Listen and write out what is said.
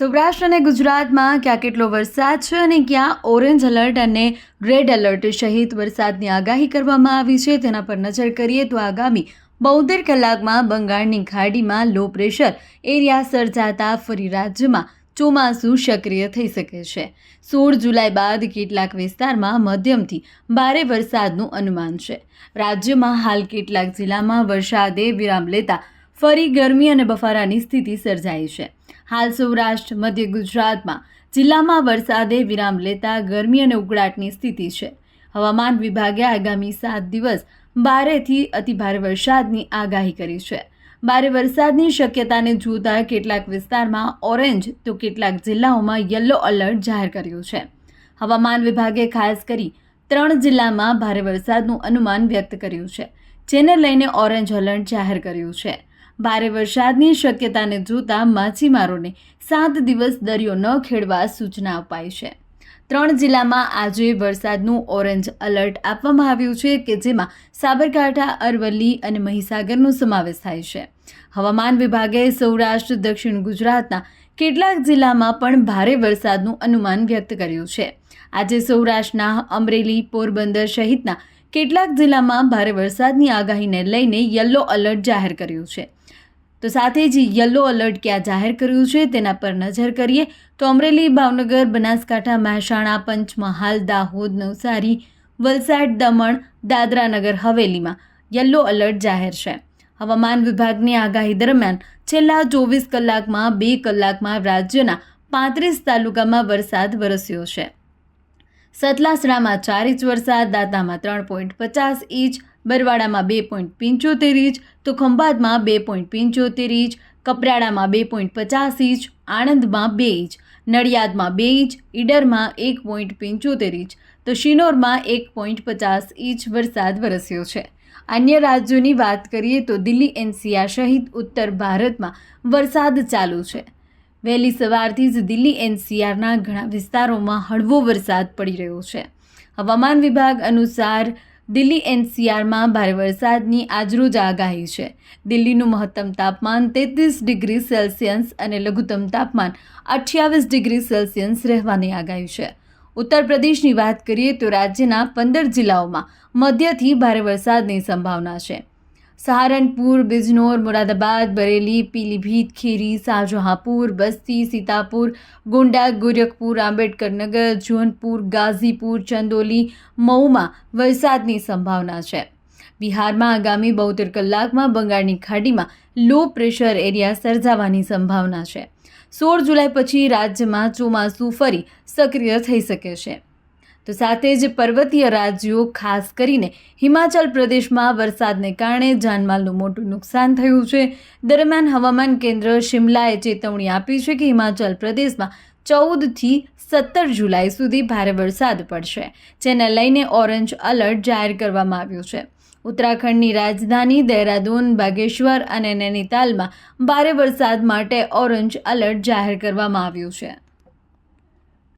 સૌરાષ્ટ્ર અને ગુજરાતમાં ક્યાં કેટલો વરસાદ છે અને ક્યાં ઓરેન્જ એલર્ટ અને રેડ એલર્ટ સહિત વરસાદની આગાહી કરવામાં આવી છે, તેના પર નજર કરીએ તો આગામી બોતેર કલાકમાં બંગાળની ખાડીમાં લો પ્રેશર એરિયા સર્જાતા ફરી રાજ્યમાં ચોમાસું સક્રિય થઈ શકે છે. સોળ જુલાઈ બાદ કેટલાક વિસ્તારમાં મધ્યમથી ભારે વરસાદનું અનુમાન છે. રાજ્યમાં હાલ કેટલાક જિલ્લામાં વરસાદે વિરામ લેતા ફરી ગરમી અને બફારાની સ્થિતિ સર્જાઈ છે. હાલ સૌરાષ્ટ્ર, મધ્ય ગુજરાતમાં જિલ્લામાં વરસાદે વિરામ લેતા ગરમી અને ઉકળાટની સ્થિતિ છે. હવામાન વિભાગે આગામી સાત દિવસ ભારેથી અતિભારે વરસાદની આગાહી કરી છે. ભારે વરસાદની શક્યતાને જોતા કેટલાક વિસ્તારમાં ઓરેન્જ તો કેટલાક જિલ્લાઓમાં યલો એલર્ટ જાહેર કર્યું છે. હવામાન વિભાગે ખાસ કરી ત્રણ જિલ્લામાં ભારે વરસાદનું અનુમાન વ્યક્ત કર્યું છે, જેને લઈને ઓરેન્જ એલર્ટ જાહેર કર્યું છે. ભારે વરસાદની શક્યતાને જોતા માછીમારોને સાત દિવસ દરિયો ન ખેડવા સૂચના અપાઈ છે. ત્રણ જિલ્લામાં આજે વરસાદનું ઓરેન્જ અલર્ટ આપવામાં આવ્યું છે કે જેમાં સાબરકાંઠા, અરવલ્લી અને મહીસાગરનો સમાવેશ થાય છે. હવામાન વિભાગે સૌરાષ્ટ્ર, દક્ષિણ ગુજરાતના કેટલાક જિલ્લામાં પણ ભારે વરસાદનું અનુમાન વ્યક્ત કર્યું છે. આજે સૌરાષ્ટ્રના અમરેલી, પોરબંદર સહિતના કેટલાક જિલ્લામાં ભારે વરસાદની આગાહીને લઈને યલો એલર્ટ જાહેર કર્યું છે. તો સાથે જ યલો એલર્ટ ક્યાં જાહેર કર્યું છે તેના પર નજર કરીએ તો અમરેલી, ભાવનગર, બનાસકાંઠા, મહેસાણા, પંચમહાલ, દાહોદ, નવસારી, વલસાડ, દમણ, દાદરા નગર, હવેલીમાં યલો એલર્ટ જાહેર છે. હવામાન વિભાગની આગાહી દરમિયાન છેલ્લા ચોવીસ કલાકમાં બે કલાકમાં રાજ્યના પાંત્રીસ તાલુકામાં વરસાદ વરસ્યો છે. સતલાસણામાં ચાર ઇંચ વરસાદ, દાંતામાં ત્રણ પોઈન્ટ પચાસ ઇંચ, બરવાડામાં બે પોઈન્ટ પંચોતેર ઇંચ તો ખંભાતમાં બે પોઈન્ટ પંચોતેર ઇંચ, કપરાડામાં બે પોઈન્ટ પચાસ ઇંચ, આણંદમાં બે ઇંચ, નડિયાદમાં બે ઇંચ, ઈડરમાં એક પોઈન્ટ પંચોતેર ઇંચ, તો શિનોરમાં એક પોઈન્ટ પચાસ ઇંચ વરસાદ વરસ્યો છે. અન્ય રાજ્યોની વાત કરીએ તો દિલ્હી, એનસીઆર સહિત ઉત્તર ભારતમાં વરસાદ ચાલુ છે. વહેલી સવારથી જ દિલ્હી એનસીઆરના ઘણા વિસ્તારોમાં હળવો વરસાદ પડી રહ્યો છે. હવામાન વિભાગ અનુસાર દિલ્હી એનસીઆરમાં ભારે વરસાદની આજરોજ આગાહી છે. દિલ્હીનું મહત્તમ તાપમાન તેત્રીસ ડિગ્રી સેલ્સિયસ અને લઘુત્તમ તાપમાન અઠ્યાવીસ ડિગ્રી સેલ્સિયસ રહેવાની આગાહી છે. ઉત્તર પ્રદેશની વાત કરીએ તો રાજ્યના પંદર જિલ્લાઓમાં મધ્યથી ભારે વરસાદની સંભાવના છે. સહારનપુર બિજનોર મુરાદાબાદ બરેલી પીલીભીત ખીરી શાહજહાંપુર બસ્તી સીતાપુર ગોંડા ગોરખપુર આંબેડકરનગર જોનપુર ગાઝીપુર ચંદોલી મઉમાં વરસાદની સંભાવના છે. બિહારમાં આગામી બોતેર કલાકમાં બંગાળની ખાડીમાં લો પ્રેશર એરિયા સર્જાવાની સંભાવના છે. સોળ જુલાઈ પછી રાજ્યમાં ચોમાસું ફરી સક્રિય થઈ શકે છે. તો સાથે જ પર્વતીય રાજ્યો, ખાસ કરીને હિમાચલ પ્રદેશમાં વરસાદને કારણે જાનમાલનું મોટું નુકસાન થયું છે. દરમિયાન હવામાન કેન્દ્ર શિમલાએ ચેતવણી આપી છે કે હિમાચલ પ્રદેશમાં ચૌદથી સત્તર જુલાઈ સુધી ભારે વરસાદ પડશે, જેને લઈને ઓરેન્જ અલર્ટ જાહેર કરવામાં આવ્યું છે. ઉત્તરાખંડની રાજધાની દહેરાદૂન, બાગેશ્વર અને નૈનીતાલમાં ભારે વરસાદ માટે ઓરેન્જ અલર્ટ જાહેર કરવામાં આવ્યું છે.